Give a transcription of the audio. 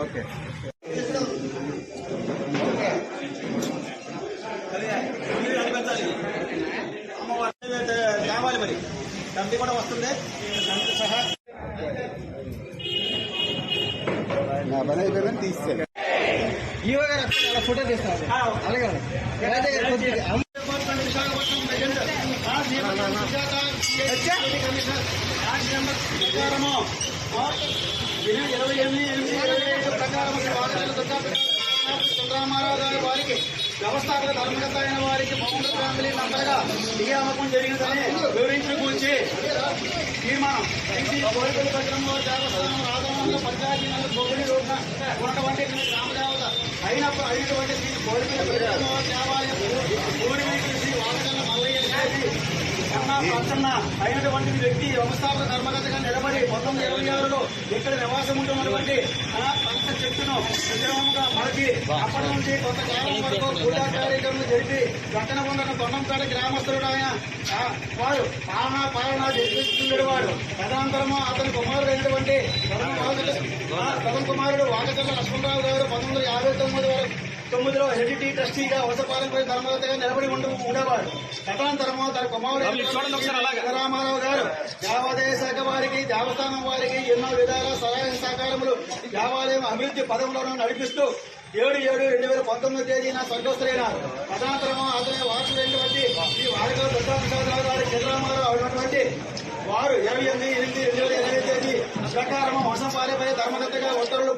Okay. కావాలి మరి committee కూడా వస్తుంది కమిటీ సహా నా పని అయిపోయిందని తీసేసాను ఫోటో తీస్తారు అలాగే. విశాఖపట్నం ప్రకారము ఎనిమిది ఇరవై ఎనిమిది ఎనిమిది ఇరవై ఐదు ప్రకారం గారి వారికి వ్యవస్థాపక ధర్మకర్త అయిన వారికి మౌంట్ ఫ్యామిలీ మెంబర్గా నియామకం జరిగిందని వివరించిన గురించి తీర్మానం కోరికల పట్టణంలో దేవస్థానం రాజమండ్రి పంచాయతీ గోగుడి రోజున ఉన్నటువంటి గ్రామదేవత అయినప్పుడు అయినటువంటి కోరికల పట్టణంలో దేవాలయం కోరికలు కన్నా ప్రసన్న అయినటువంటి వ్యక్తి వ్యవస్థాపక కర్మకర్తగా నిలబడి పంతొమ్మిది ఇరవై ఆరులో ఇక్కడ నివాసం ఉంటున్నటువంటి ఆ పంచ చెట్టును విగ్రహంగా మరచి అప్పటి నుంచి కొంతకాలం వరకు పూజా కార్యక్రమం జరిపి పక్కన పొందిన తొండంపేట గ్రామస్తుడు ఆయన వారు పాలన పాలన జరిపిస్తుండేవాడు తదనంతరము అతని కుమారుడు అయినటువంటి ప్రథమ కుమారుడు వాకచంద్ర లక్ష్మణరావు గారు పంతొమ్మిది వందల యాభై తొమ్మిది వరకు తొమ్మిదిలో హెరిటీ ట్రస్టీగా వసపాలపై ధర్మతగా నిలబడి ఉండు ఉండేవాడు. కథాంతరమో తన కుమారుడు రామారావు గారు. దేవాదాయ శాఖ వారికి దేవస్థానం వారికి ఎన్నో విధాల సహాయ సహకారములు దేవాలయం అభివృద్ధి పదంలోనూ నడిపిస్తూ ఏడు ఏడు రెండు వేల పంతొమ్మిది తేదీన స్వర్గస్థులైన కథాంతరము అతని వారసులైనటువంటి ఈ వారిగా దశాంశాదరావు గారు చంద్రామారావు అయినటువంటి వారు ఇరవై ఎనిమిది ఎనిమిది రెండు వేల ఇరవై తేదీ ప్రకారం వంశపాలపై ధర్మదత్తగా ఉత్తర్వులు